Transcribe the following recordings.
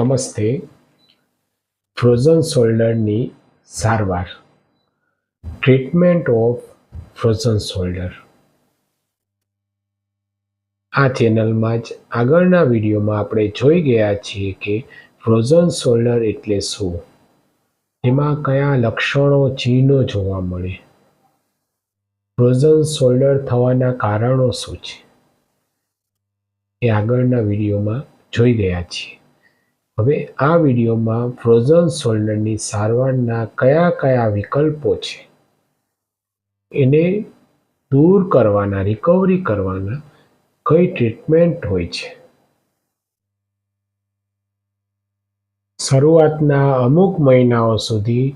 નમસ્તે. ફ્રોઝન શોલ્ડરની સારવાર. Treatment of frozen shoulder આ ચેનલમાં જ આગળના વિડીયોમાં આપણે જોઈ ગયા છીએ કે ફ્રોઝન શોલ્ડર એટલે શું? એમાં કયા લક્ષણો ચિહ્નો જોવા મળે? ફ્રોઝન શોલ્ડર થવાના કારણો શું છે? એ આગળના વિડીયોમાં જોઈ ગયા છીએ. હવે આ વિડીયોમાં ફ્રોઝન શોલ્ડરની સારવારના કયા કયા વિકલ્પો છે? એને દૂર કરવાના રિકવરી કરવાના કઈ ટ્રીટમેન્ટ હોય છે? શરૂઆતના અમુક મહિનાઓ સુધી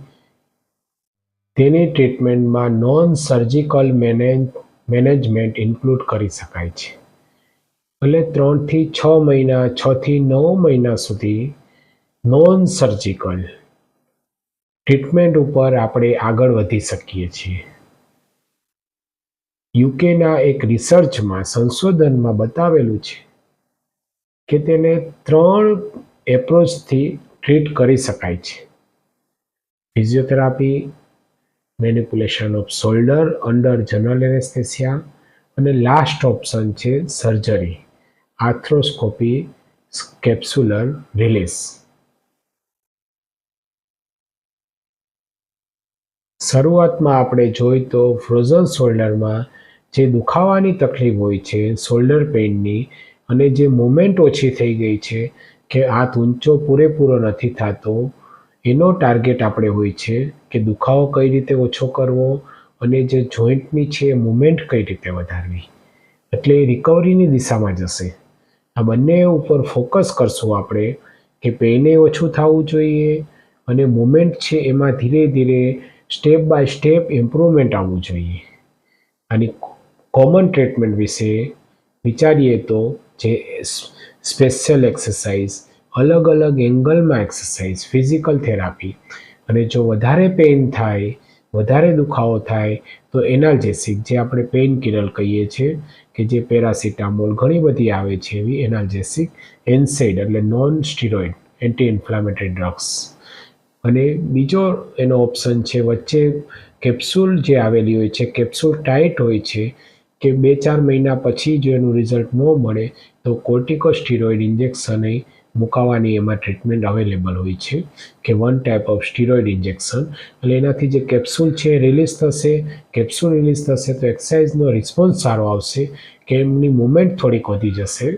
તેની ટ્રીટમેન્ટમાં non surgical manage management include કરી શકાય છે. એટલે ત્રણથી છ મહિના, છથી નવ મહિના સુધી નોન સર્જિકલ ટ્રીટમેન્ટ ઉપર આપણે આગળ વધી શકીએ છીએ. યુકેના એક રિસર્ચમાં સંશોધનમાં બતાવેલું છે કે તેને ત્રણ એપ્રોચથી ટ્રીટ કરી શકાય છે. Physiotherapy, manipulation of shoulder, under general anaesthesia અને લાસ્ટ ઓપ્શન છે સર્જરી આર્થ્રોસ્કોપી કેપ્સ્યુલર રિલીઝ. શરૂઆતમાં આપણે જોઈ તો ફ્રોઝન શોલ્ડરમાં જે દુખાવાની તકલીફ હોય છે, શોલ્ડર પેઇનની, અને જે મુમેન્ટ ઓછી થઈ ગઈ છે કે હાથ ઊંચો પૂરેપૂરો નથી થતો, એનો ટાર્ગેટ આપણે હોય છે કે દુખાવો કઈ રીતે ઓછો કરવો અને જે જોઈન્ટની છે મુમેન્ટ કઈ રીતે વધારવી. એટલે રિકવરીની દિશામાં જશે. આ બંને ઉપર ફોકસ કરશું આપણે કે પેને ઓછું થવું જોઈએ અને મુમેન્ટ છે એમાં ધીરે ધીરે સ્ટેપ બાય સ્ટેપ ઇમ્પ્રુવમેન્ટ આવવું જોઈએ. આની કોમન ટ્રીટમેન્ટ વિશે વિચારીએ તો જે સ્પેશિયલ એક્સરસાઇઝ અલગ અલગ એંગલમાં એક્સરસાઇઝ ફિઝિકલ થેરાપી અને જો વધારે પેઇન થાય, વધારે દુખાવો થાય, તો એનાલ્જેસિક જે આપણે પેઇન કિલર કહીએ છીએ કે જે પેરાસિટામોલ ઘણી બધી આવે છે એવી એનાલ્જેસિક એનસાઇડ એટલે non steroid anti inflammatory drugs. અને બીજો એનો ઓપ્શન છે, વચ્ચે કેપ્સ્યુલ જે આવેલી હોય છે, કેપ્સ્યુલ ટાઈટ હોય છે, કે બે ચાર મહિના પછી જો એનું રિઝલ્ટ ન મળે તો કોર્ટિકોસ્ટીરોઇડ ઇન્જેક્શન મુકાવાની એમાં ટ્રીટમેન્ટ અવેલેબલ હોય છે, કે one type of steroid injection એટલે એનાથી જે કેપ્સ્યુલ છે રિલીઝ થશે. કેપ્સ્યુલ રિલીઝ થશે તો એક્સરસાઇઝનો રિસ્પોન્સ સારો આવશે, કે એમની મુમેન્ટ થોડીક વધી જશે.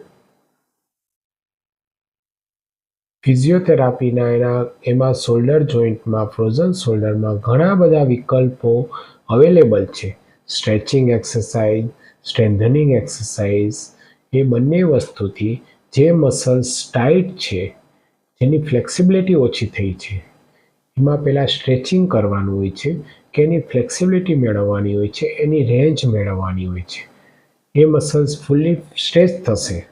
ફિઝિયોથેરાપીના એના, એમાં શોલ્ડર જોઈન્ટમાં ફ્રોઝન શોલ્ડરમાં ઘણા બધા વિકલ્પો અવેલેબલ છે. સ્ટ્રેચિંગ એક્સરસાઇઝ સ્ટ્રેન્થનિંગ એક્સરસાઇઝ એ બંને વસ્તુથી જે મસલ્સ ટાઈટ છે, જેની ફ્લેક્સિબિલિટી ઓછી થઈ છે. એમાં પહેલાં સ્ટ્રેચિંગ કરવાનું હોય છે, કે એની ફ્લેક્સિબિલિટી મેળવવાની હોય છે, એની રેન્જ મેળવવાની હોય છે. એ મસલ્સ ફૂલ્લી સ્ટ્રેચ થશે.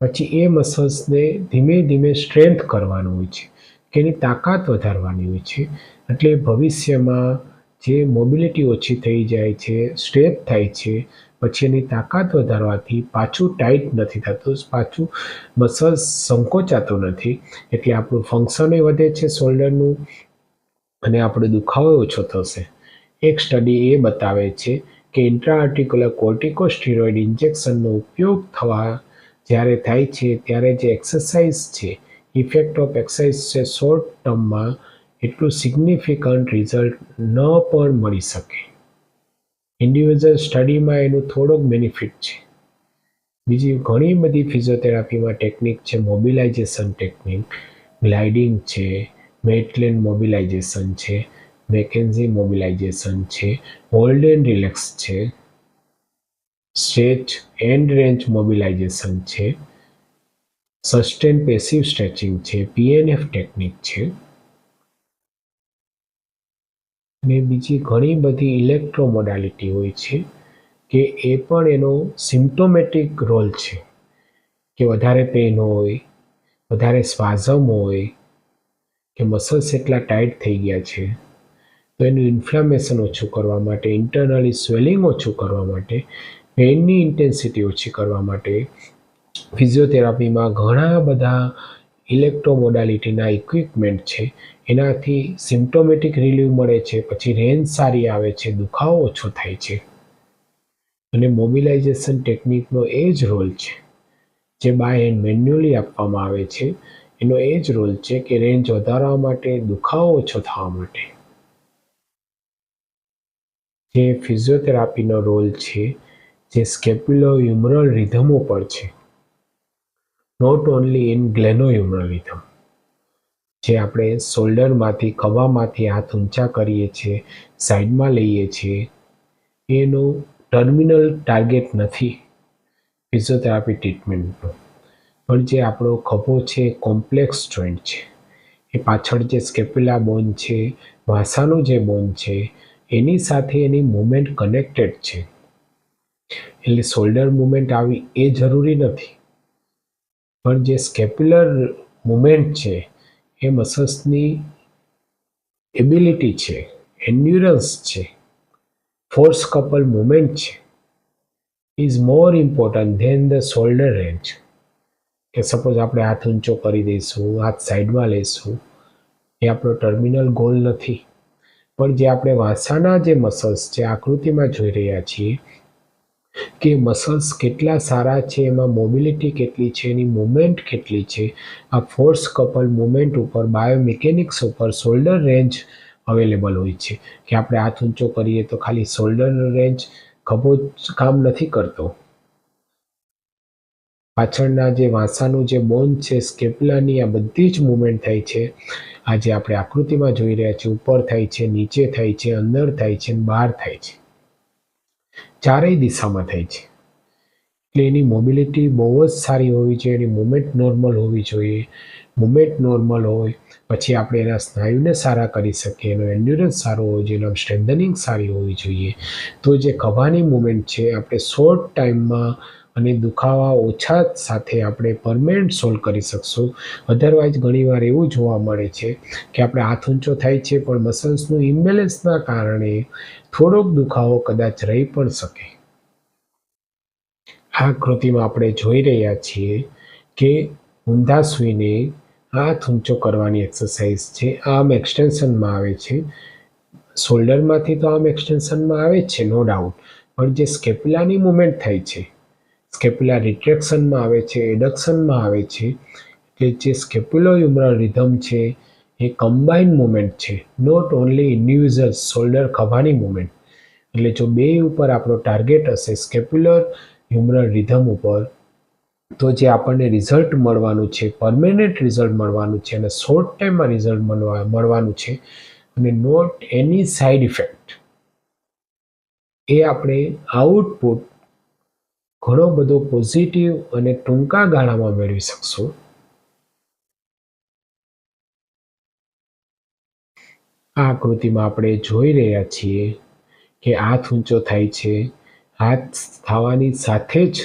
પછી એ મસલ્સને ધીમે ધીમે સ્ટ્રેન્થ કરવાનું હોય છે, કે એની તાકાત વધારવાની હોય છે. એટલે ભવિષ્યમાં જે મોબિલિટી ઓછી થઈ જાય છે સ્ટ્રેચ થાય છે પછી એની તાકાત વધારવાથી પાછું ટાઈટ નથી થતું, પાછું મસલ સંકોચાતું નથી. એટલે આપણું ફંક્શને વધે છે શોલ્ડરનું અને આપણો દુખાવો ઓછો થશે. એક સ્ટડી એ બતાવે છે કે ઇન્ટ્રાઆર્ટિક્યુલર કોર્ટિકોસ્ટીરોઇડ ઇન્જેક્શનનો ઉપયોગ થવા જ્યારે થાય છે ત્યારે જે એક્સરસાઇઝ છે ઇફેક્ટ ઓફ એક્સરસાઇઝ છે શોર્ટ ટર્મમાં એટલું સિગ્નિફિકન્ટ રિઝલ્ટ ન પણ મળી શકે. ઇન્ડિવિજ્યુઅલ સ્ટડીમાં એનું થોડોક બેનિફિટ છે. બીજી ઘણી બધી ફિઝિયોથેરાપીમાં ટેકનિક છે મોબિલાઇઝેશન ટેકનિક ગ્લાઇડિંગ છે મેટલેન મોબિલાઇઝેશન છે વેકેન્સી મોબિલાઇઝેશન છે હોલ્ડ એન્ડ રિલેક્સ છે સ્ટ્રેચ એન્ડ રેન્જ મોબિલાઇઝેશન છે સસ્ટેન પેસિવ સ્ટ્રેચિંગ છે પીએનએફ ટેકનિક છે. અને બીજી ઘણી બધી ઇલેક્ટ્રોમોડાલિટી હોય છે કે એ પણ એનો સિમ્ટોમેટિક રોલ છે. કે વધારે પેન હોય, વધારે સ્વાઝમ હોય, કે મસલ્સ એટલા ટાઈટ થઈ ગયા છે, તો એનું ઇન્ફ્લામેશન ઓછું કરવા માટે ઇન્ટરનલી સ્વેલિંગ ઓછું કરવા માટે પેઇનની ઇન્ટેન્સિટી ઓછી કરવા માટે ફિઝિયોથેરાપીમાં ઘણા બધા ઇલેક્ટ્રોમોડાલિટીના ઇક્વિપમેન્ટ છે એનાથી સિમ્ટોમેટિક રિલીવ મળે છે, પછી રેન્જ સારી આવે છે, દુખાવો ઓછો થાય છે. અને મોબિલાઇઝેશન ટેકનિકનો એ જ રોલ છે. જે બાય હેન્ડ મેન્યુઅલી આપવામાં આવે છે, એનો એ જ રોલ છે કે રેન્જ વધારવા માટે, દુખાવો ઓછો થવા માટે. જે ફિઝિયોથેરાપીનો રોલ છે, જે સ્કેપ્યુલો હ્યુમરલ રિધમો પર છે. Not only in gleno humeral rhythm જે આપણે શોલ્ડરમાંથી ખભામાંથી હાથ ઊંચા કરીએ છીએ, સાઈડમાં લઈએ છીએ, એનું ટર્મિનલ ટાર્ગેટ નથી ફિઝિયોથેરાપી ટ્રીટમેન્ટનો પણ જે આપણો ખભો છે કોમ્પ્લેક્સ જોઈન્ટ છે, એ પાછળ જે સ્કેપ્યુલા બોન છે ભાષાનું જે બોન છે, એની સાથે એની મુમેન્ટ કનેક્ટેડ છે. એટલે શોલ્ડર મુમેન્ટ આવી એ જરૂરી નથી. પણ જે સ્કેપ્યુલર મુમેન્ટ છે એ મસલ્સની એબિલિટી છે એન્ડ્યુરન્સ છે ફોર્સ કપલ મુમેન્ટ છે is more important than the shoulder range કે સપોઝ આપણે હાથ ઊંચો કરી દઈશું, હાથ સાઈડમાં લઈશું, એ આપણો ટર્મિનલ ગોલ નથી. પણ જે આપણે વાસાના જે મસલ્સ છે આકૃતિમાં જોઈ રહ્યા છીએ કે મસલ્સ કેટલા સારા છે, એમાં મોબિલિટી કેટલી છે, એની મુમેન્ટ કેટલી છે, આ ફોર્સ કપલ મુમેન્ટ ઉપર બાયોમિકેનિક્સ ઉપર શોલ્ડર રેન્જ અવેલેબલ હોય છે. કે આપણે હાથ ઊંચો કરીએ તો ખાલી શોલ્ડર રેન્જ ખભો કામ નથી કરતો. પાછળના જે વાંસાનું જે બોન છે સ્કેપલાની આ બધી જ મુમેન્ટ થાય છે. આજે આપણે આકૃતિમાં જોઈ રહ્યા છીએ, ઉપર થાય છે, નીચે થાય છે, અંદર થાય છે બહાર થાય છે. ચારેય દિશામાં થાય છે. એટલે એની મોબિલિટી બહુ જ સારી હોવી જોઈએ, એની મુમેન્ટ નોર્મલ હોવી જોઈએ. મુમેન્ટ નોર્મલ હોય, પછી આપણે એના સ્નાયુને સારા કરી શકીએ, એનો એન્ડ્યુરન્સ સારો હોવો જોઈએ, એનો સ્ટ્રેન્થનિંગ સારી હોવી જોઈએ. તો જે કભાની મુમેન્ટ છે, આપણે શોર્ટ ટાઈમમાં અને દુખાવા ઓછા સાથે આપણે પરમેનન્ટ સોલ્વ કરી શકશું. અધરવાઇઝ ઘણીવાર એવું જોવા મળે છે કે આપણે હાથ ઊંચો થાય છે, પણ મસલ્સનું ઇમ્બેલેન્સના કારણે થોડોક દુખાવો કદાચ રહી પણ શકે. આ કૃતિમાં આપણે જોઈ રહ્યા છીએ કે ઊંધા સૂઈને હાથ ઊંચો કરવાની એક્સરસાઇઝ છે. આમ એક્સટેન્શનમાં આવે છે. શોલ્ડરમાંથી તો આમ એક્સટેન્શનમાં આવે છે નો ડાઉટ પણ જે સ્કેપ્યુલાની મુમેન્ટ થાય છે સ્કેપ્યુલા રિટ્રેક્શનમાં આવે છે, એડક્શનમાં આવે છે, એટલે જે સ્કેપ્યુલો હ્યુમરલ રિધમ છે, એ કમ્બાઇન મુમેન્ટ છે. નોટ ઓનલી ઇન્ડિવિઝ્યુઅલ શોલ્ડર ખભાની મુમેન્ટ એટલે જો બે ઉપર આપણો ટાર્ગેટ હશે સ્કેપ્યુલર હ્યુમરલ રિધમ ઉપર, તો જે આપણને રિઝલ્ટ મળવાનું છે પરમેનન્ટ રિઝલ્ટ મળવાનું છે, અને શોર્ટ ટાઈમમાં રિઝલ્ટ મળવા, મળવાનું છે, અને નોટ એની સાઇડ ઇફેક્ટ એ આપણે આઉટપુટ ઘણો બધો પોઝિટિવ અને ટૂંકા ગાળામાં મેળવી શકશો. આ આકૃતિમાં આપણે જોઈ રહ્યા છીએ કે હાથ ઊંચો થાય છે. હાથ થવાની સાથે જ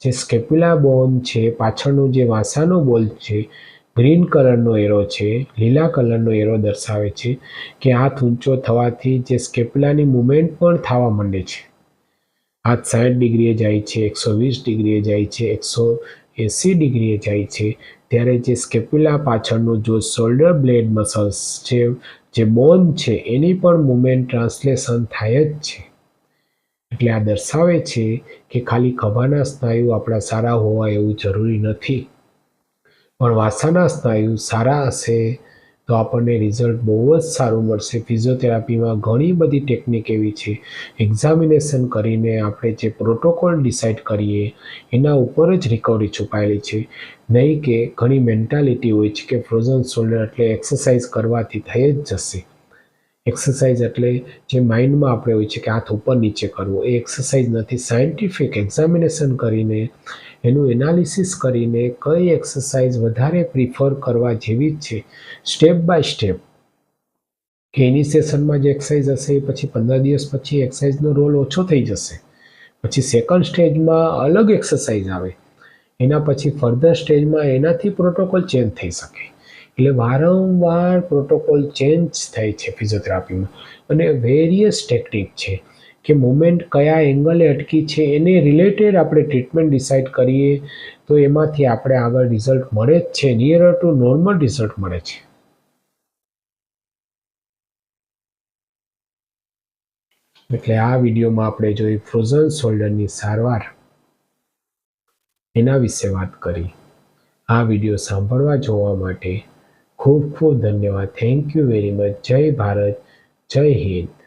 જે સ્કેપ્યુલા બોન છે, પાછળનું જે વાંસાનો બોલ છે ગ્રીન કલરનો એરો છે, લીલા કલરનો એરો દર્શાવે છે કે હાથ ઊંચો થવાથી જે સ્કેપ્યુલાની મુમેન્ટ પણ થવા માંડે છે. હાથ સાઠ ડિગ્રીએ જાય છે, એકસો વીસ ડિગ્રીએ જાય છે, એકસો એંસી ડિગ્રીએ જાય છે. ત્યારે જે સ્કેપ્યુલા પાછળનું જો શોલ્ડર બ્લેડ મસલ્સ છે, જે બોન છે, એની પણ મુમેન્ટ ટ્રાન્સલેશન થાય જ છે. એટલે આ દર્શાવે છે કે ખાલી ખભાના સ્નાયુ આપણા સારા હોવા એવું જરૂરી નથી. પણ વાસાના સ્નાયુ સારા હશે તો આપણને રિઝલ્ટ બહુ જ સારું મળશે. ફિઝિયોથેરાપીમાં ઘણી બધી ટેકનિક એવી છે. એક્ઝામિનેશન કરીને આપણે જે પ્રોટોકોલ ડિસાઇડ કરીએ, એના ઉપર જ રિકવરી છુપાયેલી છે. નહીં કે ઘણી મેન્ટાલિટી હોય છે કે ફ્રોઝન શોલ્ડર એટલે એક્સરસાઇઝ કરવાથી થઈ જ જશે. એક્સરસાઇઝ એટલે જે માઇન્ડમાં આપણે હોય છે કે હાથ ઉપર નીચે કરવો, એ એક્સરસાઇઝ નથી. સાયન્ટિફિક એક્ઝામિનેશન કરીને, એનું એનાલિસિસ કરીને કઈ એક્સરસાઇઝ વધારે પ્રિફર કરવા જેવી જ છે. સ્ટેપ બાય સ્ટેપ કે ઇનિશિએશનમાં જે એક્સરસાઇઝ હશે, એ પછી પંદર દિવસ પછી એક્સરસાઇઝનો રોલ ઓછો થઈ જશે. પછી સેકન્ડ સ્ટેજમાં અલગ એક્સરસાઇઝ આવે. એના પછી ફર્ધર સ્ટેજમાં એનાથી પ્રોટોકોલ ચેન્જ થઈ શકે. એટલે વારંવાર પ્રોટોકોલ ચેન્જ થાય છે ફિઝિયોથેરાપીમાં. અને વેરિયસ ટેકનિક છે કે મુમેન્ટ કયા એંગલે અટકી છે, એને રિલેટેડ આપણે ટ્રીટમેન્ટ ડિસાઇડ કરીએ તો એમાંથી આપણે આગળ રિઝલ્ટ મળે જ છે, નિયર ટુ નોર્મલ રિઝલ્ટ મળે છે. એટલે આ વિડીયોમાં આપણે જોઈ ફ્રોઝન શોલ્ડરની સારવાર. એના વિશે વાત કરી. આ વીડિયો સાંભળવા જોવા માટે ખૂબ ખૂબ ધન્યવાદ. થેન્ક યુ વેરી મચ જય ભારત. જય હિન્દ.